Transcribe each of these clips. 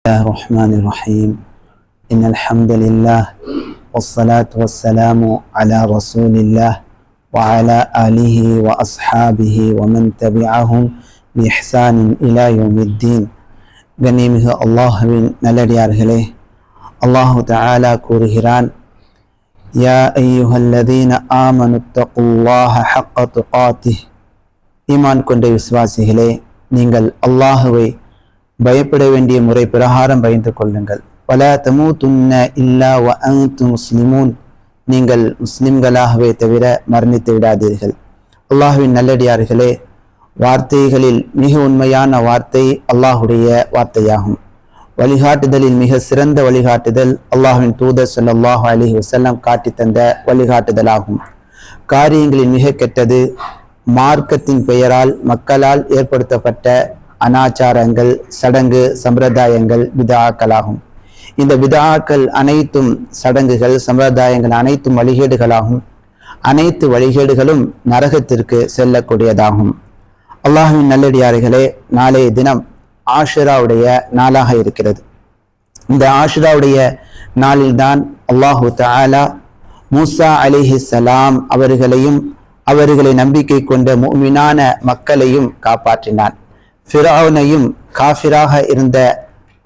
الله الرحمن الرحيم إن الحمد لله والصلاة والسلام على رسول الله وعلى آله وأصحابه ومن تبعهم بإحسان إلى يوم الدين கண்ணியமிகு அல்லாஹுவின் நல்லடியார்களே அல்லாஹு தஆலா கூறுகிறான் யா ஐயுஹல்லதீன ஆமனு தகுல்லாஹ ஹக்க துகாத்திஹ் ஈமான் கொண்ட விசுவாசிகளே நீங்கள் அல்லாஹுவை பயப்பட வேண்டிய முறை பிரகாரம் பயந்து கொள்ளுங்கள். பல தமு துன்ன இல்லா வ முஸ்லிமூன். நீங்கள் முஸ்லிம்களாகவே தவிர மரணித்து விடாதீர்கள். அல்லாஹுவின் நல்லடியார்களே வார்த்தைகளில் மிக உண்மையான வார்த்தை அல்லாஹுடைய வார்த்தையாகும். வழிகாட்டுதலில் மிக சிறந்த வழிகாட்டுதல் அல்லாஹுவின் தூதர் சொல்லாஹு அலி வசல்லம் காட்டி தந்த வழிகாட்டுதலாகும். காரியங்களில் மிக கெட்டது மார்க்கத்தின் பெயரால் மக்களால் ஏற்படுத்தப்பட்ட அனாச்சாரங்கள் சடங்கு சம்பிரதாயங்கள் விதாக்களாகும். இந்த விதாக்கள் அனைத்தும் சடங்குகள் சம்பிரதாயங்கள் அனைத்தும் வழிகேடுகளாகும். அனைத்து வழிகேடுகளும் நரகத்திற்கு செல்லக்கூடியதாகும். அல்லாஹுவின் நல்லடியார்களே நாளைய தினம் ஆஷிராவுடைய நாளாக இருக்கிறது. இந்த ஆஷிராவுடைய நாளில்தான் அல்லாஹு தாலா மூசா அலிஹி சலாம் அவர்களையும் அவர்களை நம்பிக்கை கொண்ட முமினான மக்களையும் காப்பாற்றினான். ஃபிராவுனையும் காஃபிராக இருந்த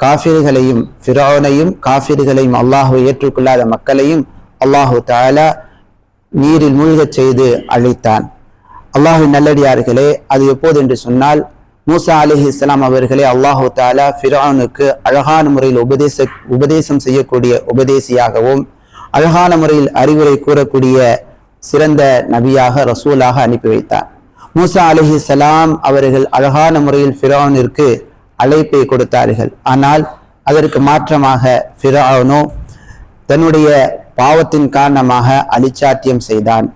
காஃபிர்களையும் ஃபிராவுனையும் காஃபிர்களையும் அல்லாஹுவை ஏற்றுக்கொள்ளாத மக்களையும் அல்லாஹு தாலா நீரில் மூழ்கச் செய்து அழித்தான். அல்லாஹு நல்லடியார்களே அது எப்போது என்று சொன்னால் மூசா அலிஹி இஸ்லாம் அவர்களே அல்லாஹு தாலா ஃபிரானுக்கு அழகான முறையில் உபதேச உபதேசம் செய்யக்கூடிய உபதேசியாகவும் அழகான முறையில் அறிவுரை கூறக்கூடிய சிறந்த நபியாக ரசூலாக அனுப்பி வைத்தார் மூசா அலஹி சலாம் அவர்கள் அழகான முறையில் ஃபிரௌனிற்கு அழைப்பை கொடுத்தார்கள். ஆனால் அதற்கு மாற்றமாக ஃபிரௌனோ தன்னுடைய பாவத்தின் காரணமாக அலிச்சாத்தியம் செய்தான்.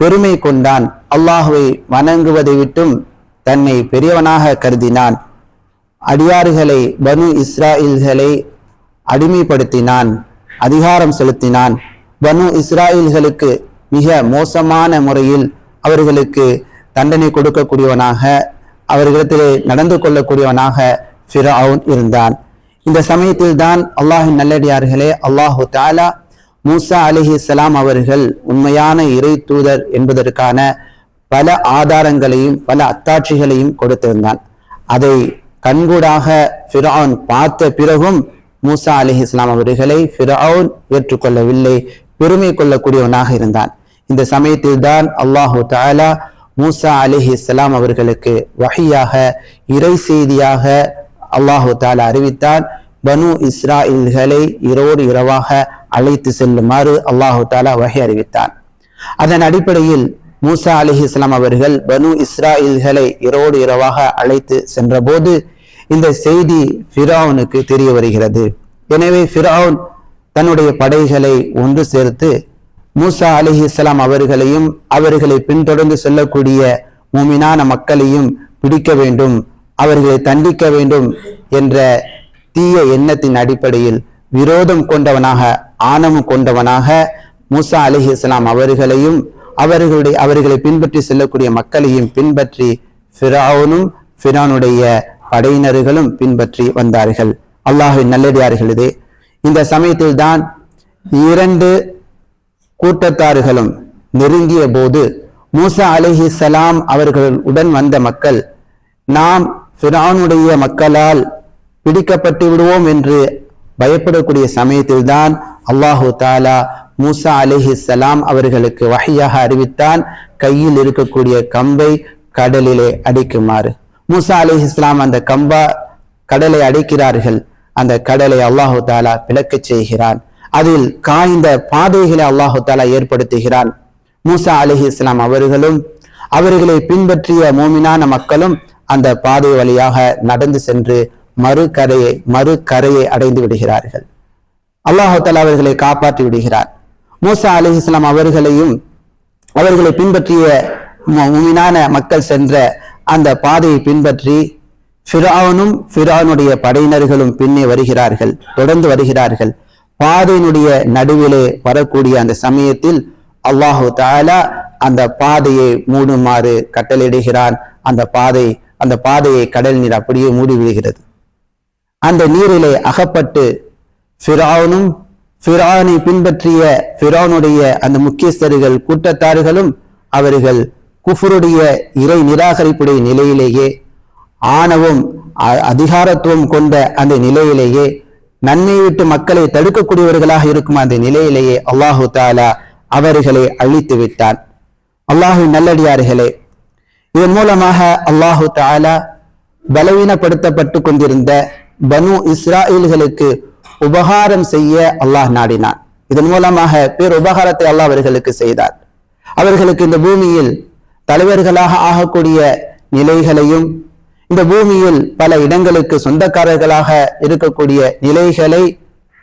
பெருமை கொண்டான். அல்லாஹுவை வணங்குவதை விட்டும் தன்னை பெரியவனாக கருதினான். அடியாறுகளை பனு இஸ்ராயில்களை அடிமைப்படுத்தினான். அதிகாரம் செலுத்தினான். பனு இஸ்ராயில்களுக்கு மிக மோசமான முறையில் அவர்களுக்கு தண்டனை கொடுக்கக்கூடியவனாக அவர்களிடத்திலே நடந்து கொள்ளக்கூடியவனாக ஃபிரவுன் இருந்தான். இந்த சமயத்தில் தான் அல்லாஹின் நல்லடியார்களே அல்லாஹு தாலா மூசா அலிஹி சலாம் அவர்கள் உண்மையான இறை தூதர் என்பதற்கான பல ஆதாரங்களையும் பல அத்தாட்சிகளையும் கொடுத்திருந்தான். அதை கண்கூடாக ஃபிரவுன் பார்த்த பிறகும் மூசா அலி இஸ்லாம் அவர்களை ஃபிரவுன் ஏற்றுக்கொள்ளவில்லை பெருமை கொள்ளக்கூடியவனாக இருந்தான். இந்த சமயத்தில் தான் அல்லாஹு தாலா மூசா அலிஹி இஸ்லாம் அவர்களுக்கு வகையாக இறை செய்தியாக அல்லாஹு தாலா அறிவித்தான். பனு இஸ்ராயில்களை இரவோடு இரவாக அழைத்து செல்லுமாறு அல்லாஹு தாலா வகை அறிவித்தான். அதன் அடிப்படையில் மூசா அலிஹி இஸ்லாம் அவர்கள் பனு இஸ்ராயில்களை இரவோடு இரவாக அழைத்து சென்றபோது இந்த செய்தி ஃபிரௌனுக்கு தெரிய வருகிறது. எனவே ஃபிரௌன் தன்னுடைய படைகளை ஒன்று சேர்த்து மூசா அலிஹி இஸ்லாம் அவர்களையும் அவர்களை பின்தொடர்ந்து செல்லக்கூடிய மூமினான மக்களையும் பிடிக்க வேண்டும் அவர்களை தண்டிக்க வேண்டும் என்ற தீய எண்ணத்தின் அடிப்படையில் விரோதம் கொண்டவனாக ஆணவம் கொண்டவனாக மூசா அலிஹி இஸ்லாம் அவர்களையும் அவர்களுடைய அவர்களை பின்பற்றி செல்லக்கூடிய மக்களையும் பின்பற்றி ஃபிரானும் ஃபிரானுடைய படையினர்களும் பின்பற்றி வந்தார்கள். அல்லாஹின் நல்லடியார்களது இந்த சமயத்தில் தான் இரண்டு கூட்டத்தார்களும் நெருங்கிய போது மூசா அலிஹி சலாம் அவர்கள் உடன் வந்த மக்கள் நாம் ஃபிரானுடைய மக்களால் பிடிக்கப்பட்டு விடுவோம் என்று பயப்படக்கூடிய சமயத்தில் தான் அல்லாஹு தாலா மூசா அலிஹி சலாம் அவர்களுக்கு வகையாக அறிவித்தான் கையில் இருக்கக்கூடிய கம்பை கடலிலே அடிக்குமாறு. மூசா அலிஹி இஸ்லாம் அந்த கம்பா கடலை அடைக்கிறார்கள். அந்த கடலை அல்லாஹு தாலா பிளக்கச் செய்கிறான். அதில் காய்ந்த பாதைகளை அல்லாஹு தாலா ஏற்படுத்துகிறான். மூசா அலிஹி இஸ்லாம் அவர்களும் அவர்களை பின்பற்றிய மோமினான மக்களும் அந்த பாதை வழியாக நடந்து சென்று மறுகரையை மறுகரையை அடைந்து விடுகிறார்கள். அல்லாஹு தாலா அவர்களை காப்பாற்றி விடுகிறார். மூசா அலி இஸ்லாம் அவர்களையும் அவர்களை பின்பற்றிய முமினான மக்கள் சென்ற அந்த பாதையை பின்பற்றி ஃபிரானும் ஃபிரானுடைய படையினர்களும் பின்னே வருகிறார்கள் தொடர்ந்து வருகிறார்கள். பாதையினுடைய நடுவிலே வரக்கூடிய அந்த சமயத்தில் அல்லாஹு தாலா அந்த பாதையை மூடுமாறு கட்டளையிடுகிறான். அந்த பாதை அந்த பாதையை கடல் நீர் அப்படியே மூடி விடுகிறது அந்த நீரிலே அகப்பட்டு ஃபிரானும் ஃபிரானை பின்பற்றிய ஃபிரானுடைய அந்த முக்கியஸ்தர்கள் கூட்டத்தார்களும் அவர்கள் குஃபருடைய இறை நிராகரிப்புடைய நிலையிலேயே ஆணவம் அ- அதிகாரத்துவம் கொண்ட அந்த நிலையிலேயே நன்மை விட்டு மக்களை தடுக்கக்கூடியவர்களாக இருக்கும் அந்த நிலையிலேயே அல்லாஹு தாலா அவர்களை அழித்து விட்டான். அல்லாஹு நல்லடியார்களே இதன் மூலமாக அல்லாஹு தாலா பலவீனப்படுத்தப்பட்டு கொண்டிருந்த பனு இஸ்ராயல்களுக்கு உபகாரம் செய்ய அல்லாஹ் நாடினான். இதன் மூலமாக பேர் உபகாரத்தை அல்லாஹ் அவர்களுக்கு செய்தார். அவர்களுக்கு இந்த பூமியில் தலைவர்களாக ஆகக்கூடிய நிலைகளையும் இந்த பூமியில் பல இடங்களுக்கு சொந்தக்காரர்களாக இருக்கக்கூடிய நிலைகளை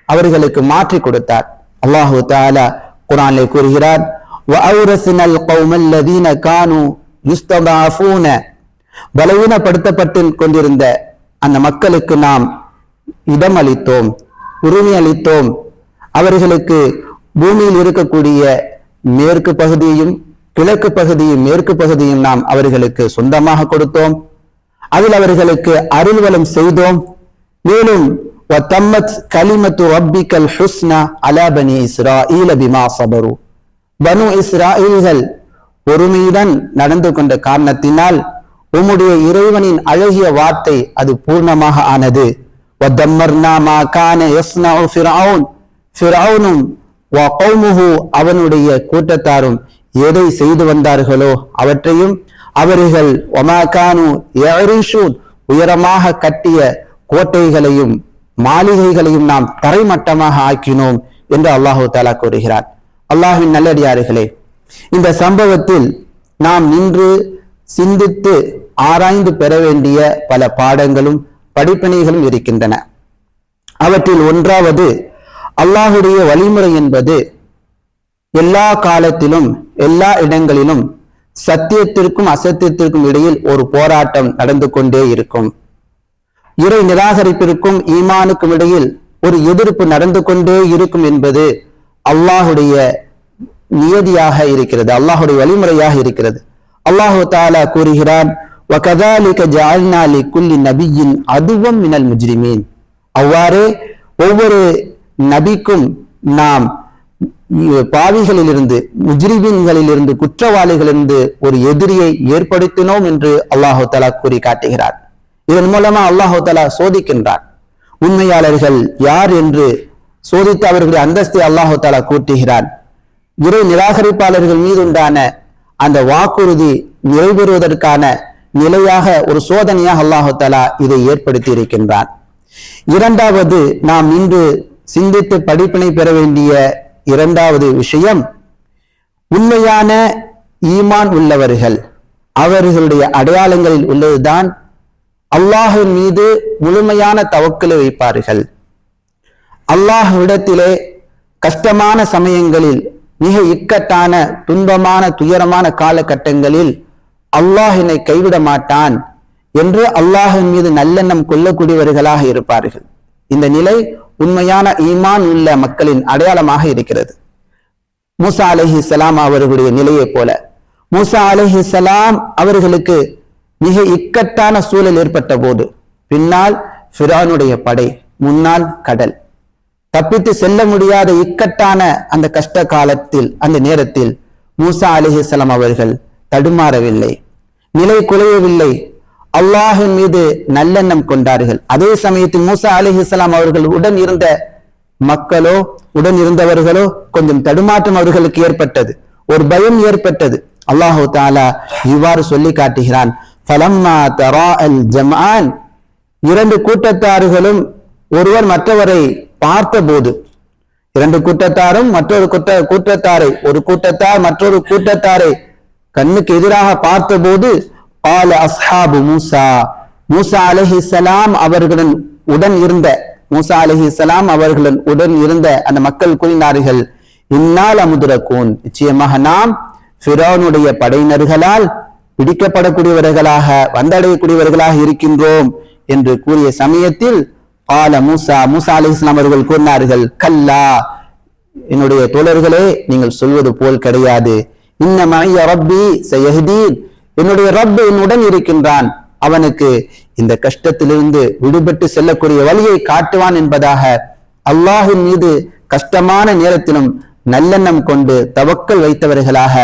அவர்களுக்கு மாற்றி கொடுத்தார் அல்லாஹு தாலா குரானிலே கூறுகிறார் وَأَوْرَثْنَا الْقَوْمَ الَّذِينَ كَانُوا يُسْتَضْعَفُونَ பலவீனப்படுத்தப்பட்டு கொண்டிருந்த அந்த மக்களுக்கு நாம் இடம் அளித்தோம் உரிமை அளித்தோம் அவர்களுக்கு பூமியில் இருக்கக்கூடிய மேற்கு பகுதியையும் கிழக்கு பகுதியும் மேற்கு பகுதியும் நாம் அவர்களுக்கு சொந்தமாக கொடுத்தோம் அதில் அவர்களுக்கு அருள்வலம் செய்தோம். மேலும் வத்தம்மத் கலிமத்து ரப்பிக்கல் ஹுஸ்னா அலாபனி இஸ்ரா ஈல சபரு. பனு இஸ்ராயில்கள் பொறுமையுடன் நடந்து கொண்ட காரணத்தினால் உம்முடைய இறைவனின் அழகிய வார்த்தை அது பூர்ணமாக ஆனது. அவனுடைய கூட்டத்தாரும் எதை செய்து வந்தார்களோ அவற்றையும் அவர்கள் ஒமாகானு எரிஷூன் உயரமாக கட்டிய கோட்டைகளையும் மாளிகைகளையும் நாம் தரைமட்டமாக ஆக்கினோம் என்று அல்லாஹு தாலா கூறுகிறார் அல்லாஹின் நல்லடியார்களே இந்த சம்பவத்தில் நாம் நின்று சிந்தித்து ஆராய்ந்து பெற வேண்டிய பல பாடங்களும் படிப்பினைகளும் இருக்கின்றன. அவற்றில் ஒன்றாவது அல்லாஹுடைய வழிமுறை என்பது எல்லா காலத்திலும் எல்லா இடங்களிலும் சத்தியத்திற்கும் அசத்தியத்திற்கும் இடையில் ஒரு போராட்டம் நடந்து கொண்டே இருக்கும். இறை நிராகரிப்பிற்கும் ஈமானுக்கும் இடையில் ஒரு எதிர்ப்பு நடந்து கொண்டே இருக்கும் என்பது அல்லாஹுடைய நியதியாக இருக்கிறது அல்லாஹுடைய வழிமுறையாக இருக்கிறது. அல்லாஹு தாலா கூறுகிறான் நபியின் அதுவும் மினல் முஜ்ரிமீன். அவ்வாறே ஒவ்வொரு நபிக்கும் நாம் பாவிகளிலிருந்து முஜ்ரிபீன்களிலிருந்து குற்றவாளிகளிலிருந்து ஒரு எதிரியை ஏற்படுத்தினோம் என்று அல்லாஹு தலா கூறி காட்டுகிறார். இதன் மூலமா அல்லாஹு தலா சோதிக்கின்றார். உண்மையாளர்கள் யார் என்று சோதித்து அவர்களுடைய அந்தஸ்தை அல்லாஹு தலா கூட்டுகிறான் இறை நிராகரிப்பாளர்கள் மீது உண்டான அந்த வாக்குறுதி நிறைவேறுவதற்கான நிலையாக ஒரு சோதனையாக அல்லாஹு தலா இதை ஏற்படுத்தி இருக்கின்றான் இரண்டாவது நாம் இன்று சிந்தித்து படிப்பினை பெற வேண்டிய இரண்டாவது விஷயம் உண்மையான ஈமான் உள்ளவர்கள் அவர்களுடைய அடையாளங்களில் உள்ளதுதான் அல்லாஹின் மீது முழுமையான தவக்கலை வைப்பார்கள். அல்லாஹ்விடத்திலே கஷ்டமான சமயங்களில் மிக இக்கட்டான துன்பமான துயரமான காலகட்டங்களில் அல்லாஹ் என்னை கைவிட மாட்டான் என்று அல்லாஹின் மீது நல்லெண்ணம் கொள்ளக்கூடியவர்களாக இருப்பார்கள். இந்த நிலை உண்மையான ஈமான் உள்ள மக்களின் அடையாளமாக இருக்கிறது. மூசா அலஹி சலாம் அவர்களுடைய நிலையைப் போல மூசா அலஹி சலாம் அவர்களுக்கு மிக இக்கட்டான சூழல் ஏற்பட்ட போது பின்னால் ஃபிரானுடைய படை முன்னால் கடல். தப்பித்து செல்ல முடியாத இக்கட்டான அந்த கஷ்ட காலத்தில் அந்த நேரத்தில் மூசா அலிஹிசலாம் அவர்கள் தடுமாறவில்லை நிலை குலையவில்லை அல்லாஹின் மீது நல்லெண்ணம் கொண்டார்கள். அதே சமயத்தில் மூசா அலிஹிஸ்லாம் அவர்கள் உடன் இருந்த மக்களோ உடன் இருந்தவர்களோ கொஞ்சம் தடுமாற்றம் அவர்களுக்கு ஏற்பட்டது. ஒரு பயம் ஏற்பட்டது. அல்லாஹு தாலா இவ்வாறு சொல்லி காட்டுகிறான். இரண்டு கூட்டத்தார்களும் ஒருவர் மற்றவரை பார்த்தபோது இரண்டு கூட்டத்தாரும் மற்றொரு கூட்ட கூட்டத்தாரை ஒரு கூட்டத்தார் மற்றொரு கூட்டத்தாரை கண்ணுக்கு எதிராக பார்த்தபோது ஆல அஸ்ஹாபு மூசா மூசா அலஹிசலாம் அவர்களுடன் உடன் இருந்த மூசா அலஹி சலாம் அவர்களுடன் உடன் இருந்த அந்த மக்கள் கூறினார்கள் இந்நாள் அமுதுரக்கூன் நிச்சயமாக நாம் ஃபிரோனுடைய படையினர்களால் பிடிக்கப்படக்கூடியவர்களாக வந்தடையக்கூடியவர்களாக இருக்கின்றோம் என்று கூறிய சமயத்தில் ஆல மூசா. மூசா அலி இஸ்லாம் அவர்கள் கூறினார்கள் கல்லா என்னுடைய தோழர்களே நீங்கள் சொல்வது போல் கிடையாது. இன்னமாய் ரப்பி சயஹதீன். என்னுடைய ரப் என்னுடன் இருக்கின்றான். அவனுக்கு இந்த கஷ்டத்திலிருந்து விடுபட்டு செல்லக்கூடிய வழியை காட்டுவான் என்பதாக அல்லாஹின் மீது கஷ்டமான நேரத்திலும் நல்லெண்ணம் கொண்டு தவக்கல் வைத்தவர்களாக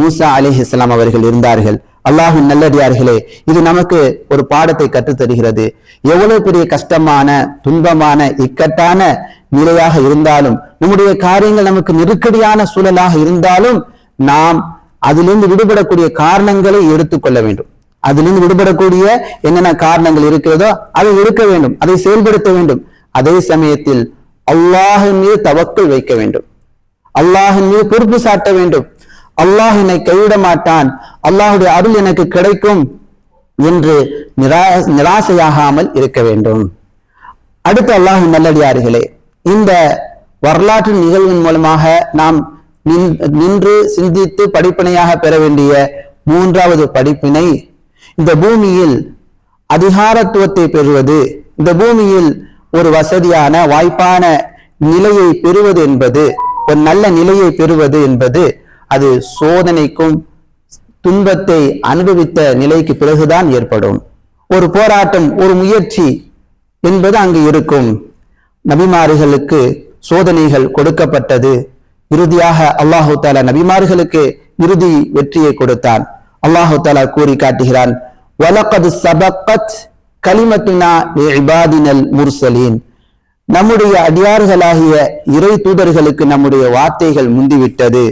மூசா அலிஹிஸ்லாம் அவர்கள் இருந்தார்கள். அல்லாஹின் நல்லடியார்களே இது நமக்கு ஒரு பாடத்தை கற்றுத் தருகிறது எவ்வளவு பெரிய கஷ்டமான துன்பமான இக்கட்டான நிலையாக இருந்தாலும் நம்முடைய காரியங்கள் நமக்கு நெருக்கடியான சூழலாக இருந்தாலும் நாம் அதிலிருந்து விடுபடக்கூடிய காரணங்களை எடுத்துக்கொள்ள வேண்டும். அதிலிருந்து விடுபடக்கூடிய என்னென்ன காரணங்கள் இருக்கிறதோ அதை இருக்க வேண்டும். அதை செயல்படுத்த வேண்டும். அதே சமயத்தில் அல்லாஹின் மீது தவக்கல் வைக்க வேண்டும். அல்லாஹின் மீது பொறுப்பு சாட்ட வேண்டும். அல்லாஹ் என்னை கைவிட மாட்டான். அல்லாஹுடைய அருள் எனக்கு கிடைக்கும் என்று நிரா நிராசையாகாமல் இருக்க வேண்டும். அடுத்து அல்லாஹ் நல்லடியார்களே இந்த வரலாற்று நிகழ்வின் மூலமாக நாம் நின்று சிந்தித்து படிப்பினையாக பெற வேண்டிய மூன்றாவது படிப்பினை இந்த பூமியில் அதிகாரத்துவத்தை பெறுவது. இந்த பூமியில் ஒரு வசதியான வாய்ப்பான நிலையை பெறுவது என்பது ஒரு நல்ல நிலையை பெறுவது என்பது அது சோதனைக்கும் துன்பத்தை அனுபவித்த நிலைக்கு பிறகுதான் ஏற்படும். ஒரு போராட்டம் ஒரு முயற்சி என்பது அங்கு இருக்கும். நபிமாறுகளுக்கு சோதனைகள் கொடுக்கப்பட்டது. இறுதியாக அல்லாஹு தாலா நபிமார்களுக்கு இறுதி வெற்றியை கொடுத்தான். அல்லாஹு தாலா கூறி காட்டுகிறான் வலகது சபக்கத் கலிமத்துனா இபாதினல் முர்சலீன். நம்முடைய அடியார்களாகிய இறை தூதர்களுக்கு நம்முடைய வார்த்தைகள் முந்திவிட்டது.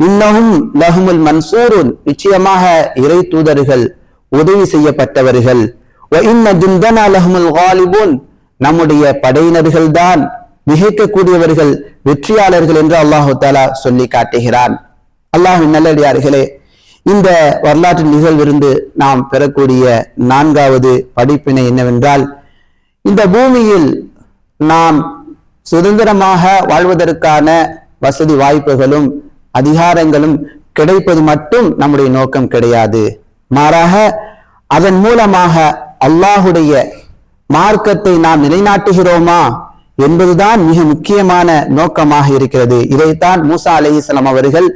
இன்னமும் லஹுமுல் மன்சூருன் நிச்சயமாக இறை தூதர்கள் உதவி செய்யப்பட்டவர்கள். நம்முடைய படையினர்கள் தான் மிகைக்கக்கூடியவர்கள் வெற்றியாளர்கள் என்று அல்லாஹு தாலா சொல்லி காட்டுகிறான். அல்லாஹின் நல்லடியார்களே இந்த வரலாற்று நிகழ்விருந்து நாம் பெறக்கூடிய நான்காவது படிப்பினை என்னவென்றால் இந்த பூமியில் நாம் சுதந்திரமாக வாழ்வதற்கான வசதி வாய்ப்புகளும் அதிகாரங்களும் கிடைப்பது மட்டும் நம்முடைய நோக்கம் கிடையாது. மாறாக அதன் மூலமாக அல்லாஹுடைய மார்க்கத்தை நாம் நிலைநாட்டுகிறோமா? என்பதுதான் மிக முக்கியமான நோக்கமாக இருக்கிறது. இதைத்தான் மூசா அலிஹிஸ்லாம் அவர்கள்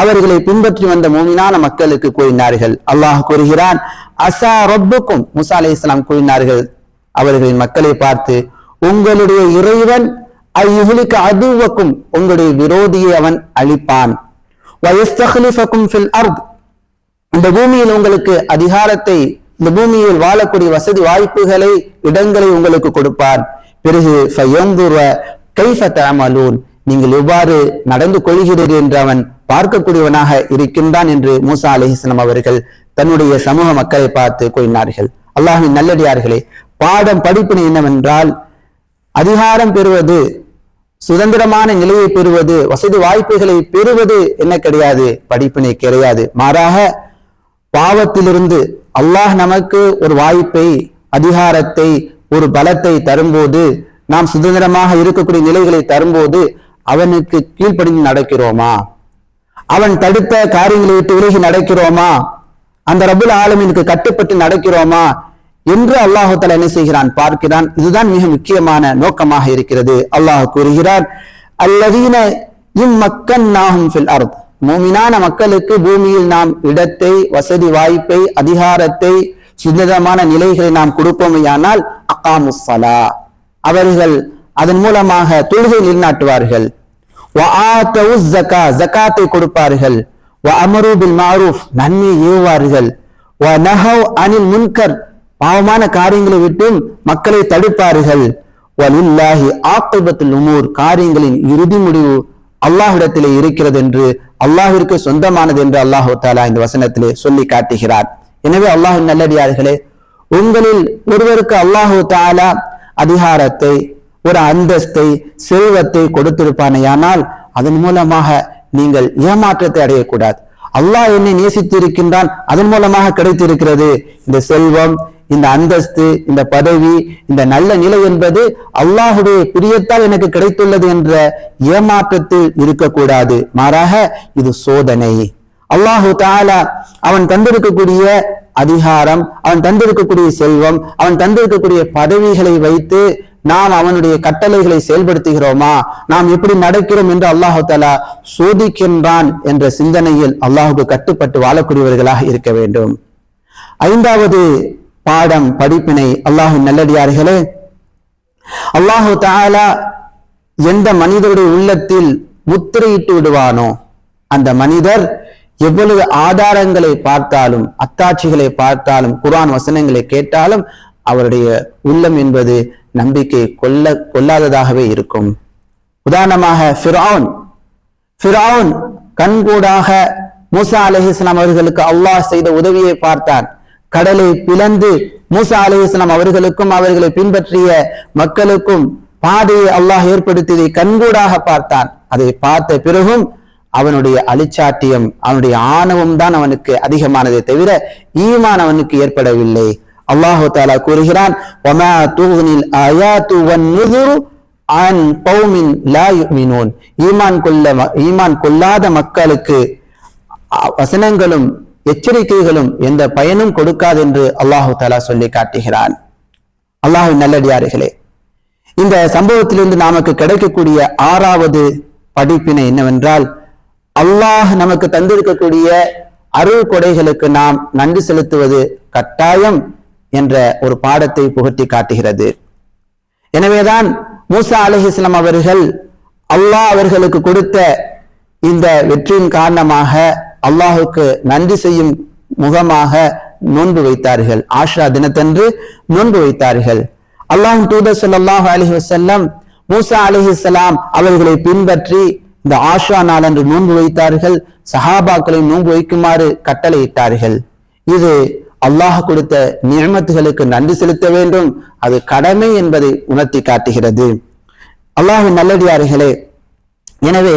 அவர்களை பின்பற்றி வந்த மூமினான மக்களுக்கு கூறினார்கள். அல்லாஹ் கூறுகிறான் அசா ரொப்புக்கும் முசா அலி இஸ்லாம் கூறினார்கள். அவர்களின் மக்களை பார்த்து உங்களுடைய இறைவன் ஐயுகளுக்கு அதுவக்கும் உங்களுடைய விரோதியை அவன் அழிப்பான். இந்த பூமியில் உங்களுக்கு அதிகாரத்தை இந்த பூமியில் வாழக்கூடிய வசதி வாய்ப்புகளை இடங்களை உங்களுக்கு கொடுப்பார் பிறகு கைஃப தமலூன் நீங்கள் எவ்வாறு நடந்து கொள்கிறீர்கள் என்று அவன் பார்க்கக்கூடியவனாக இருக்கின்றான் என்று மூசா அலிஹிஸ்லாம் அவர்கள் தன்னுடைய சமூக மக்களை பார்த்து கூறினார்கள். அல்லாஹின் நல்லடியார்களே பாடம் படிப்பினை என்னவென்றால் அதிகாரம் பெறுவது சுதந்திரமான நிலையை பெறுவது வசதி வாய்ப்புகளை பெறுவது என்ன கிடையாது? படிப்பினை கிடையாது. மாறாக பாவத்திலிருந்து அல்லாஹ் நமக்கு ஒரு வாய்ப்பை அதிகாரத்தை ஒரு பலத்தை தரும்போது நாம் சுதந்திரமாக இருக்கக்கூடிய நிலைகளை தரும்போது அவனுக்கு கீழ்ப்படிந்து நடக்கிறோமா? அவன் தடுத்த காரியங்களை விட்டு விலகி நடக்கிறோமா? அந்த ரபுல் ஆலமினுக்கு கட்டுப்பட்டு நடக்கிறோமா? என்று அல்லாஹு தலா என்ன செய்கிறான்? பார்க்கிறான். இதுதான் மிக முக்கியமான நோக்கமாக இருக்கிறது. அல்லாஹ் கூறுகிறார் அல்லதீன இம்மக்கன் நாகும் ஃபில் அர்த். மூமினான மக்களுக்கு பூமியில் நாம் இடத்தை வசதி வாய்ப்பை அதிகாரத்தை சின்னதமான நிலைகளை நாம் கொடுப்போமையானால் அகாமுசலா அவர்கள் அதன் மூலமாக தொழுகை நிலைநாட்டுவார்கள். ஜக்காத்தை கொடுப்பார்கள். மாரூஃப் நன்மை ஏவுவார்கள். அனில் முன்கர் பாவமான காரியங்களை விட்டும் மக்களை தடுப்பார்கள். வலில்லாஹி ஆக்கிபத்தில் உமூர் காரியங்களின் இறுதி முடிவு அல்லாஹிடத்திலே இருக்கிறது என்று அல்லாஹிற்கு சொந்தமானது என்று அல்லாஹு தாலா இந்த வசனத்திலே சொல்லி காட்டுகிறார். எனவே அல்லாஹு நல்லடியார்களே உங்களில் ஒருவருக்கு அல்லாஹு தாலா அதிகாரத்தை ஒரு அந்தஸ்தை செல்வத்தை கொடுத்திருப்பானேயானால் அதன் மூலமாக நீங்கள் ஏமாற்றத்தை அடையக்கூடாது. அல்லாஹ் என்னை நேசித்திருக்கின்றான் அதன் மூலமாக கிடைத்திருக்கிறது. இந்த செல்வம் இந்த அந்தஸ்து இந்த பதவி இந்த நல்ல நிலை என்பது அல்லாஹுடைய பிரியத்தால் எனக்கு கிடைத்துள்ளது என்ற ஏமாற்றத்தில் இருக்கக்கூடாது. மாறாக இது சோதனை. அல்லாஹு தாலா அவன் தந்திருக்கக்கூடிய அதிகாரம் அவன் தந்திருக்கக்கூடிய செல்வம் அவன் தந்திருக்கக்கூடிய பதவிகளை வைத்து நாம் அவனுடைய கட்டளைகளை செயல்படுத்துகிறோமா? நாம் எப்படி நடக்கிறோம் என்று அல்லாஹு தாலா சோதிக்கின்றான் என்ற சிந்தனையில் அல்லாஹுக்கு கட்டுப்பட்டு வாழக்கூடியவர்களாக இருக்க வேண்டும். ஐந்தாவது பாடம் படிப்பினை அல்லாஹின் நல்லடியார்களே அல்லாஹு தாலா எந்த மனிதருடைய உள்ளத்தில் முத்திரையிட்டு விடுவானோ அந்த மனிதர் எவ்வளவு ஆதாரங்களை பார்த்தாலும் அத்தாட்சிகளை பார்த்தாலும் குரான் வசனங்களை கேட்டாலும் அவருடைய உள்ளம் என்பது நம்பிக்கை கொல்ல கொள்ளாததாகவே இருக்கும். உதாரணமாக ஃபிரௌன். ஃபிரௌன் கண்கூடாக மூசா அலைஹிஸ்லாம் அவர்களுக்கு அல்லாஹ் செய்த உதவியை பார்த்தான். கடலை பிளந்து மூசா அலைஹிஸ்லாம் அவர்களுக்கும் அவர்களை பின்பற்றிய மக்களுக்கும் பாதையை அல்லாஹ் ஏற்படுத்தியதை கண்கூடாக பார்த்தான். அதை பார்த்த பிறகும் அவனுடைய அழிச்சாட்டியம் அவனுடைய ஆணவம் தான் அவனுக்கு அதிகமானதே தவிர ஈமான் அவனுக்கு ஏற்படவில்லை. அல்லாஹு தாலா கூறுகிறான் ஈமான் கொள்ள ஈமான் கொள்ளாத மக்களுக்கு வசனங்களும் எச்சரிக்கைகளும் எந்த பயனும் கொடுக்காது என்று அல்லாஹு தாலா சொல்லி காட்டுகிறான். அல்லாஹு நல்லடியார்களே இந்த சம்பவத்திலிருந்து நமக்கு கிடைக்கக்கூடிய ஆறாவது படிப்பினை என்னவென்றால் அல்லாஹ் நமக்கு தந்திருக்கக்கூடிய அருள் கொடைகளுக்கு நாம் நன்றி செலுத்துவது கட்டாயம் என்ற ஒரு பாடத்தை புகட்டி காட்டுகிறது. எனவேதான் மூசா அலைஹிஸ்லாம் அவர்கள் அல்லாஹ் அவர்களுக்கு கொடுத்த இந்த வெற்றியின் காரணமாக அல்லாஹுக்கு நன்றி செய்யும் முகமாக நோன்பு வைத்தார்கள். ஆஷா தினத்தன்று நோன்பு வைத்தார்கள். அல்லாஹ் தூதர் சொல்லாஹு அலைஹி வசல்லம் மூசா அலிஹிஸ்லாம் அவர்களை பின்பற்றி இந்த ஆஷா நாளன்று நோன்பு வைத்தார்கள் சஹாபாக்களை நோன்பு வைக்குமாறு கட்டளையிட்டார்கள். இது அல்லாஹ் கொடுத்த நியமத்துகளுக்கு நன்றி செலுத்த வேண்டும். அது கடமை என்பதை உணர்த்தி காட்டுகிறது. அல்லாஹின் நல்லடியார்களே எனவே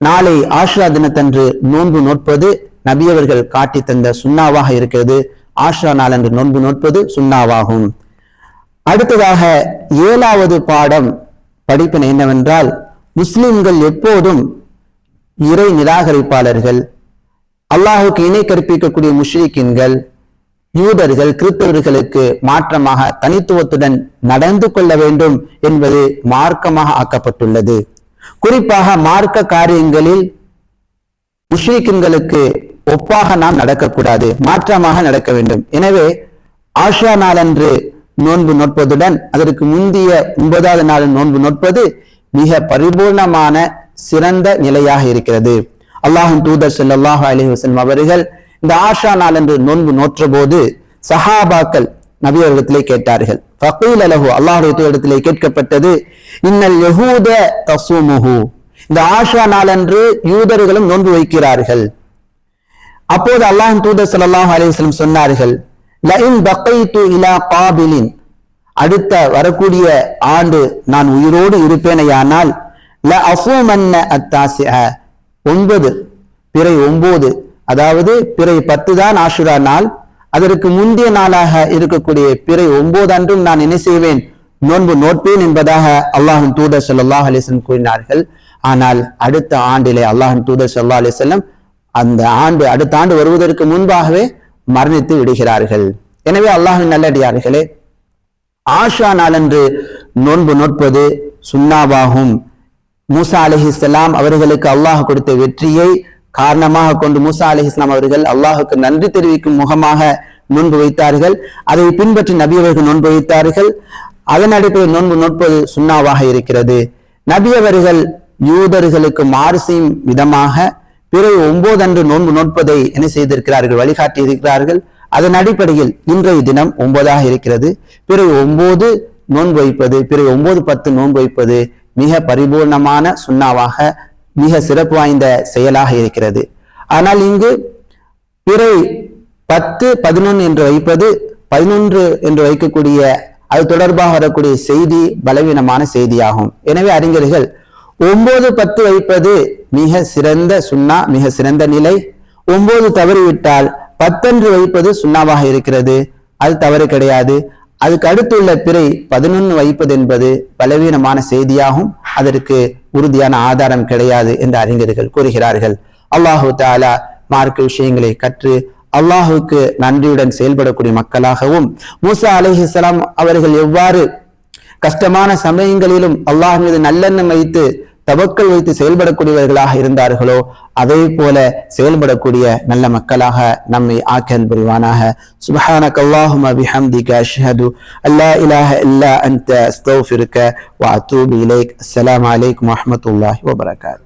நாளை ஆஷ்ரா தினத்தன்று நோன்பு நோட்பது நபியவர்கள் காட்டி தந்த சுண்ணாவாக இருக்கிறது. ஆஷ்ரா நாளன்று நோன்பு நோட்பது சுண்ணாவாகும். அடுத்ததாக ஏழாவது பாடம் படிப்பினை என்னவென்றால் முஸ்லிம்கள் எப்போதும் இறை நிராகரிப்பாளர்கள் அல்லாஹுக்கு இணை கற்பிக்கக்கூடிய முஷ்ரிக்கின்கள் யூதர்கள் கிறிஸ்தவர்களுக்கு மாற்றமாக தனித்துவத்துடன் நடந்து கொள்ள வேண்டும் என்பது மார்க்கமாக ஆக்கப்பட்டுள்ளது. குறிப்பாக மார்க்க காரியங்களில் முஷ்ரிக்கின்களுக்கு ஒப்பாக நாம் நடக்கக்கூடாது மாற்றமாக நடக்க வேண்டும். எனவே ஆஷா நாளன்று நோன்பு நோட்பதுடன் அதற்கு முந்திய ஒன்பதாவது நாள் நோன்பு நோட்பது மிக பரிபூர்ணமான சிறந்த நிலையாக இருக்கிறது. அல்லாஹின் தூதர் செல்லாஹு அலி வஸல்லம் அவர்கள் இந்த ஆஷா நாள் என்று நோன்பு நோற்ற போது சஹாபாக்கள் நபி அவர்களிடத்திலே கேட்டார்கள். ஃபகீல அலஹு அல்லாஹுடைய தூதரிடத்திலே கேட்கப்பட்டது இன்னல் யஹூத தசூமுஹு இந்த ஆஷா நாளன்று யூதர்களும் நோன்பு வைக்கிறார்கள். அப்போது அல்லாஹ் தூதர் ஸல்லல்லாஹு அலைஹி வஸல்லம் சொன்னார்கள் லஇன் பகைத்து இலா காபிலின். அடுத்த வரக்கூடிய ஆண்டு நான் உயிரோடு இருப்பேனையானால் ல அஃபூமன்ன அத்தாசிஅ ஒன்பது பிறை ஒன்பது அதாவது பிறை பத்து தான் ஆஷுரா நாள். அதற்கு முந்தைய நாளாக இருக்கக்கூடிய பிறை ஒன்பது அன்றும் நான் என்ன செய்வேன்? நோன்பு நோட்பேன் என்பதாக அல்லாஹின் தூதர் ஸல்லல்லாஹு அலைஹி கூறினார்கள். ஆனால் அடுத்த ஆண்டிலே அல்லாஹின் தூதர் ஸல்லல்லாஹு அலைஹி அந்த ஆண்டு அடுத்த ஆண்டு வருவதற்கு முன்பாகவே மரணித்து விடுகிறார்கள். எனவே அல்லாஹின் நல்லடியார்களே ஆஷா நாளன்று நோன்பு நோட்பது சுண்ணாவாகும் மூசா அலிஹிஸ்லாம் அவர்களுக்கு அல்லாஹ் கொடுத்த வெற்றியை காரணமாக கொண்டு மூசா அலிஹிஸ்லாம் அவர்கள் அல்லாஹுக்கு நன்றி தெரிவிக்கும் முகமாக நோன்பு வைத்தார்கள். அதை பின்பற்றி நபி அவர்கள் நோன்பு வைத்தார்கள். அதன் அடிப்படையில் நோன்பு நோட்பது சுண்ணாவாக இருக்கிறது. நபி அவர்கள் யூதர்களுக்கு மாறு செய்யும் விதமாக பிறகு ஒன்பது அன்று நோன்பு நோட்பதை என்ன செய்திருக்கிறார்கள்? வழிகாட்டி இருக்கிறார்கள் அதன் அடிப்படையில் இன்றைய தினம் ஒன்பதாக இருக்கிறது. பிறகு ஒன்பது நோன்பு வைப்பது பிறகு ஒன்பது பத்து நோன்பு வைப்பது மிக பரிபூர்ணமான சுண்ணாவாக மிக சிறப்பு வாய்ந்த செயலாக இருக்கிறது. ஆனால் இங்கு பிறை பத்து பதினொன்று என்று வைப்பது பதினொன்று என்று வைக்கக்கூடிய அது தொடர்பாக வரக்கூடிய செய்தி பலவீனமான செய்தியாகும். எனவே அறிஞர்கள் ஒன்பது பத்து வைப்பது மிக சிறந்த சுண்ணா மிக சிறந்த நிலை. ஒன்பது தவறிவிட்டால் பத்தன்று வைப்பது சுண்ணாவாக இருக்கிறது. அது தவறு கிடையாது. அதுக்கு அடுத்துள்ள பிறை பதினொன்று வைப்பது என்பது பலவீனமான செய்தியாகும். அதற்கு உறுதியான ஆதாரம் கிடையாது என்று அறிஞர்கள் கூறுகிறார்கள். அல்லாஹு தாலா மார்க்க விஷயங்களை கற்று அல்லாஹுக்கு நன்றியுடன் செயல்படக்கூடிய மக்களாகவும் மூசா அலைஹிஸ்ஸலாம் அவர்கள் எவ்வாறு கஷ்டமான சமயங்களிலும் அல்லாஹ் மீது நல்லெண்ணம் வைத்து தவக்கல் வைத்து செயல்படக்கூடியவர்களாக இருந்தார்களோ அதே போல செயல்படக்கூடிய நல்ல மக்களாக நம்மை ஆக்கன் புரிவானாக. சுபஹானக அல்லாஹும பிஹம்திக அஷ்ஹது அல்லா இலாஹ இல்லா அன்த அஸ்தக்ஃபிருக வ அத்தூபு இலைக். அஸ்ஸலாமு அலைக்கும் வரஹ்மத்துல்லாஹி வபரகாத்துஹு